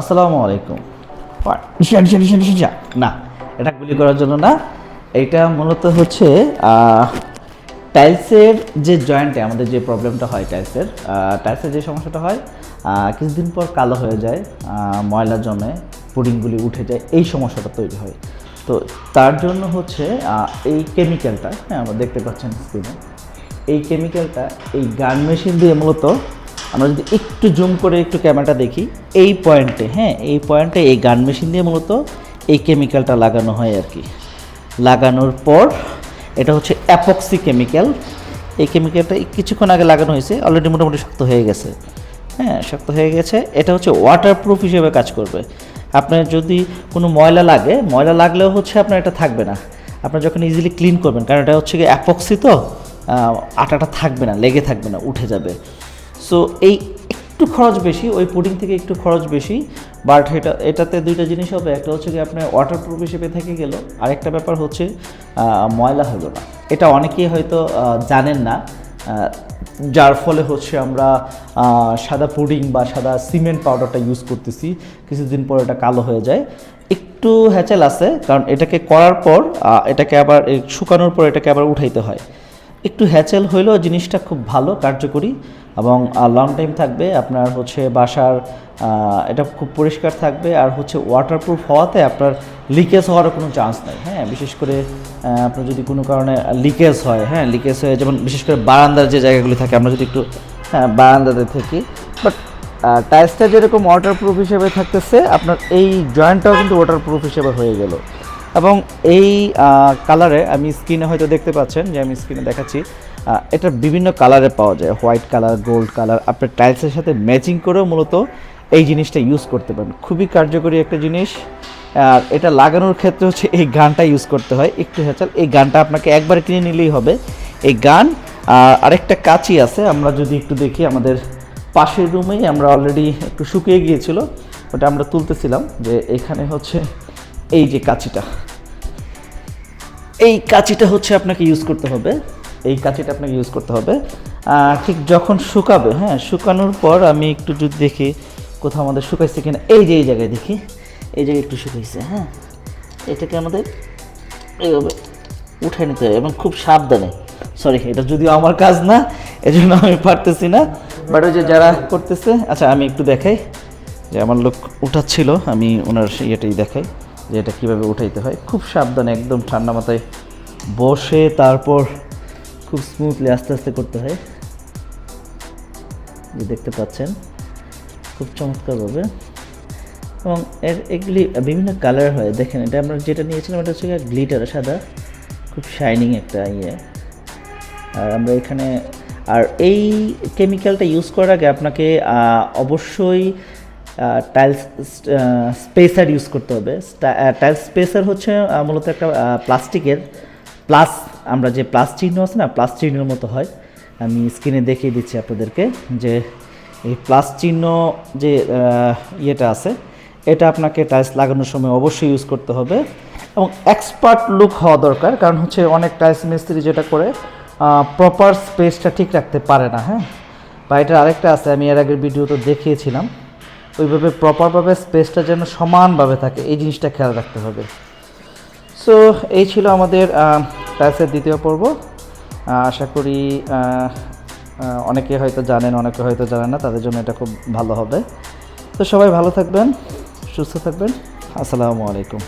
আসসালামু আলাইকুম। না এটা গুলি করার জন্য না এটা মূলত হচ্ছে টাইলসের যে জয়েন্টে আমাদের যে প্রবলেমটা হয় টাইলসের টাইলসের যে সমস্যাটা হয় কিছুদিন পর কালো হয়ে যায় ময়লা জমে পুডিংগুলি উঠে যায় এই সমস্যাটা তৈরি হয় তো তার জন্য হচ্ছে এই কেমিক্যালটা হ্যাঁ আমরা দেখতে পাচ্ছেন স্ক্রিনে এই কেমিক্যালটা এই গান মেশিন দিয়ে মূলত আমরা যদি একটু জুম করে একটু ক্যামেরাটা দেখি, এই পয়েন্টে হ্যাঁ এই পয়েন্টে এই গান মেশিন দিয়ে মূলত এই কেমিক্যালটা লাগানো হয় আর কি। লাগানোর পর এটা হচ্ছে অ্যাপক্সি কেমিক্যাল এই কেমিক্যালটা কিছুক্ষণ আগে লাগানো হয়েছে অলরেডি মোটামুটি শক্ত হয়ে গেছে। হ্যাঁ শক্ত হয়ে গেছে। এটা হচ্ছে ওয়াটারপ্রুফ হিসেবে কাজ করবে। আপনার যদি কোনো ময়লা লাগে, ময়লা লাগলেও হচ্ছে আপনার এটা থাকবে না। আপনার যখন ইজিলি ক্লিন করবেন, কারণ এটা হচ্ছে অ্যাপক্সি তো আটাটা থাকবে না, লেগে থাকবে না, উঠে যাবে। সো এই একটু খরচ বেশি, ওই পুডিং থেকে একটু খরচ বেশি বাট এটা, এটাতে দুইটা জিনিস হবে। একটা হচ্ছে কি আপনার ওয়াটারপ্রুফ হিসেবে থেকে গেল। আরেকটা ব্যাপার হচ্ছে ময়লা হলো না। এটা অনেকেই হয়তো জানেন না। যার ফলে হচ্ছে আমরা সাদা পুডিং বা সাদা সিমেন্ট পাউডারটা ইউজ করতেছি। কিছুদিন পর এটা কালো হয়ে যায়। একটু হ্যাচেল আছে, কারণ এটাকে করার পর এটাকে আবার শুকানোর পর এটাকে আবার উঠাইতে হয়। একটু হ্যাচেল হইলেও জিনিসটা খুব ভালো, কার্যকরী এবং লং টাইম থাকবে। আপনার হচ্ছে বাসার এটা খুব পরিষ্কার থাকবে। আর হচ্ছে ওয়াটারপ্রুফ হওয়াতে আপনার লিকেজ হওয়ারও কোনো চান্স নেই। হ্যাঁ বিশেষ করে আপনার যদি কোনো কারণে লিকেজ হয় হ্যাঁ লিকেজ হয়ে যেমন বিশেষ করে বারান্দার যে জায়গাগুলি থাকে, আমরা যদি একটু হ্যাঁ বারান্দাতে থাকি। বাট টাইলসটা যেরকম ওয়াটারপ্রুফ হিসেবে থাকতেছে, আপনার এই জয়েন্টটাও কিন্তু ওয়াটারপ্রুফ হিসেবে হয়ে গেল। এবং এই কালারে আমি স্ক্রিনে হয়তো দেখতে পাচ্ছেন যে আমি স্ক্রিনে দেখাচ্ছি এটা বিভিন্ন কালারে পাওয়া যায়। হোয়াইট কালার গোল্ড কালার আপনার টাইলসের সাথে ম্যাচিং করেও মূলত এই জিনিসটা ইউজ করতে পারেন। খুবই কার্যকরী একটা জিনিস। আর এটা লাগানোর ক্ষেত্রে হচ্ছে এই গানটা ইউজ করতে হয়। একটু হেঁচাল, এই গানটা আপনাকে একবার কিনে নিলেই হবে। এই গান আর আরেকটা কাঁচি আছে। আমরা যদি একটু দেখি, আমাদের পাশের রুমেই আমরা অলরেডি একটু শুকিয়ে গিয়েছিল, ওটা আমরা তুলতেছিলাম যে এখানে হচ্ছে এই যে কাঁচিটা। এই কাঁচিটা হচ্ছে আপনাকে ইউজ করতে হবে। এই কাঁচিটা আপনাকে ইউজ করতে হবে। ঠিক যখন শুকাবে হ্যাঁ শুকানোর পর আমি একটু যদি দেখি কোথাও আমাদের শুকাইছে কিনা, এই যে এই জায়গায় দেখি, এই জায়গায় একটু শুকাইছে হ্যাঁ। এটাকে আমাদের এইভাবে উঠে নিতে হবে এবং খুব সাবধানে। সরি এটা যদিও আমার কাজ না, এজন্য আমি পারতেছি না। বাট ওই যে যারা করতেছে আচ্ছা আমি একটু দেখাই। যে আমার লোক উঠাচ্ছিল, আমি ওনার ইয়েটাই দেখাই। যে এটা কীভাবে উঠাইতে হয়, খুব সাবধানে একদম ঠান্ডা মাথায় বসে তারপর খুব স্মুথলি আস্তে আস্তে করতে হয়। যে দেখতে পাচ্ছেন, খুব চমৎকারভাবে। এবং এর এগুলি বিভিন্ন কালার হয়। দেখেন, এটা আমরা যেটা নিয়েছিলাম, এটা হচ্ছে গ্লিটার সাদা। খুব শাইনিং একটা ইয়ে। আর আমরা এখানে, আর এই কেমিক্যালটা ইউজ করার আগে আপনাকে অবশ্যই টাইলস স্পেসার ইউজ করতে হবে। টাইলস স্পেসার হচ্ছে মূলত একটা প্লাস্টিকের প্লাস আমরা যে প্লাস চিহ্ন আছে না প্লাস চিহ্নের মতো হয়। আমি স্ক্রিনে দেখিয়ে দিচ্ছি আপনাদেরকে যে এই প্লাস চিহ্ন যে ইয়েটা আছে, এটা আপনাকে টাইলস লাগানোর সময় অবশ্যই ইউজ করতে হবে। এবং এক্সপার্ট লুক হওয়া দরকার, কারণ হচ্ছে অনেক টাইলস মিস্ত্রি যেটা করে প্রপার স্পেসটা ঠিক রাখতে পারে না হ্যাঁ? বা এটার আরেকটা আছে, আমি এর আগের ভিডিও তো দেখিয়েছিলাম। ওইভাবে প্রপারভাবে স্পেসটা যেন সমানভাবে থাকে, এই জিনিসটা খেয়াল রাখতে হবে। সো এই ছিল আমাদের টাইসের দ্বিতীয় পর্ব। আশা করি অনেকে হয়তো জানেন, অনেকে হয়তো জানেন না, তাদের জন্য এটা খুব ভালো হবে। তো সবাই ভালো থাকবেন, সুস্থ থাকবেন। আসসালামু আলাইকুম।